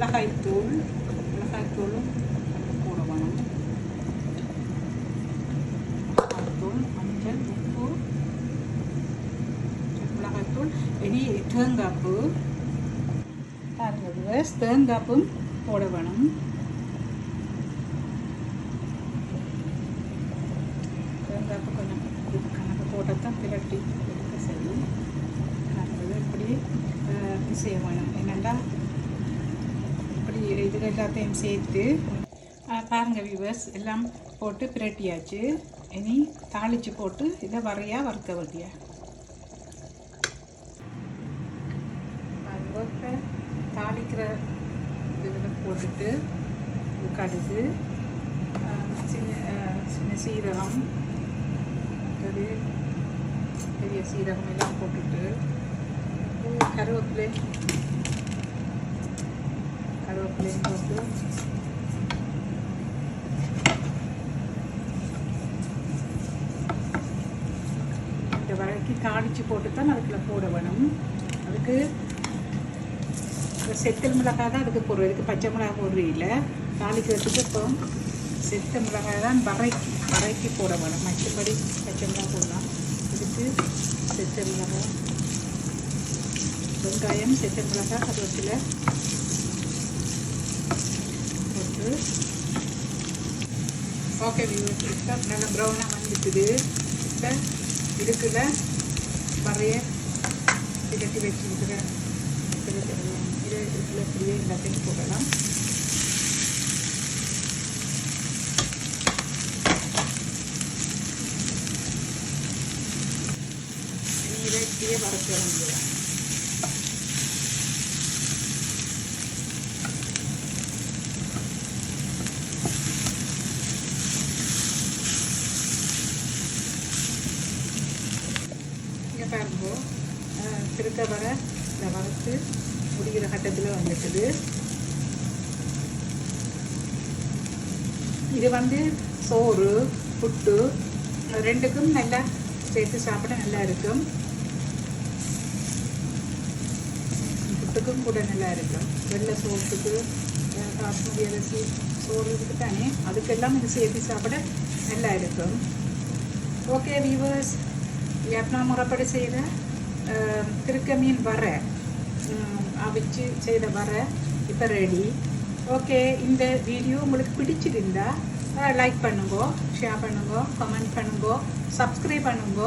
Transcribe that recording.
மிளகாய்த்தூள் மிளகாய்த்தூளும் கொஞ்சம் போட வேணும் மிளகாய்த்தூள் மஞ்சள் உப்பு மிளகாய்த்தூள் இனி தேங்காய்ப்பு பாருங்க விவஸ் தேங்காய்ப்பும் போட வேணும் தேங்காய்ப்பு கொஞ்சம் இது கணக்கு போட்டால் தான் பிரட்டி எடுக்க சரி அடுத்தது இப்படி அஹ், செய்ய வேணும் என்னென்னா இதில் எல்லாத்தையும் சேர்த்து பாருங்கள் வியூவர்ஸ் எல்லாம் போட்டு பிரட்டியாச்சு. இனி தாளித்து போட்டு இதை வரையா வறுக்க வேண்டிய? தாளிக்கிற இதில் போட்டுட்டு கடுகு சின்ன சின்ன சீரகம் அது பெரிய சீரகம் எல்லாம் போட்டுட்டு கருவேப்பிலை போட்டு இந்த வழக்கி தாளிச்சு போட்டு தான் அதுக்குள்ள போட வேணும். அதுக்கு செத்தல் மிளகாய் தான் அதுக்கு போடுறோம் இதுக்கு பச்சை மிளகாய் போடுறீங்கள தாளிக்கிறதுக்கு இப்போ செத்த மிளகாய் தான் வரைக்கி வரைக்கி போட வேணும். மற்றபடி பச்சை மிளகாய் போடலாம். இதுக்கு செத்த மிளகாய் வெங்காயம் செத்த மிளகாய் கருவேப்பிலை போட்டு ஓகே இப்போ நல்லா ப்ரௌனாக வந்துட்டுது. இப்போ இதுக்குள்ள வரைய திரட்டி வச்சுருக்கிறேன் இதை இதுக்குள்ள இப்படியே எல்லாத்தையும் போடலாம். இதை இப்படியே வறுக்க வந்துடலாம் பாருங்க அஹ், திருக்க வர இந்த வறுத்து முடிகிற கட்டத்தில் வந்துட்டுது. இது வந்து சோறு புட்டு ரெண்டுக்கும் நல்லா சேர்த்து சாப்பிட நல்லா இருக்கும். புட்டுக்கும் கூட நல்லா இருக்கும். வெள்ளை சோற்றுக்கு அஹ், அரிசி சோறு இதுக்கு தானே. அதுக்கெல்லாம் இது சேர்த்து சாப்பிட நல்லா இருக்கும். ஓகே வியூவர்ஸ் எப்பனா முறைப்படி செய்த அஹ், திருக்க மீன் வர அவிச்சு செய்த வர இப்போ ரெடி ஓகே இந்த வீடியோ உங்களுக்கு பிடிச்சிருந்தா லைக் பண்ணுங்க ஷேர் பண்ணுங்க கமெண்ட் பண்ணுங்க சப்ஸ்கிரைப் பண்ணுங்க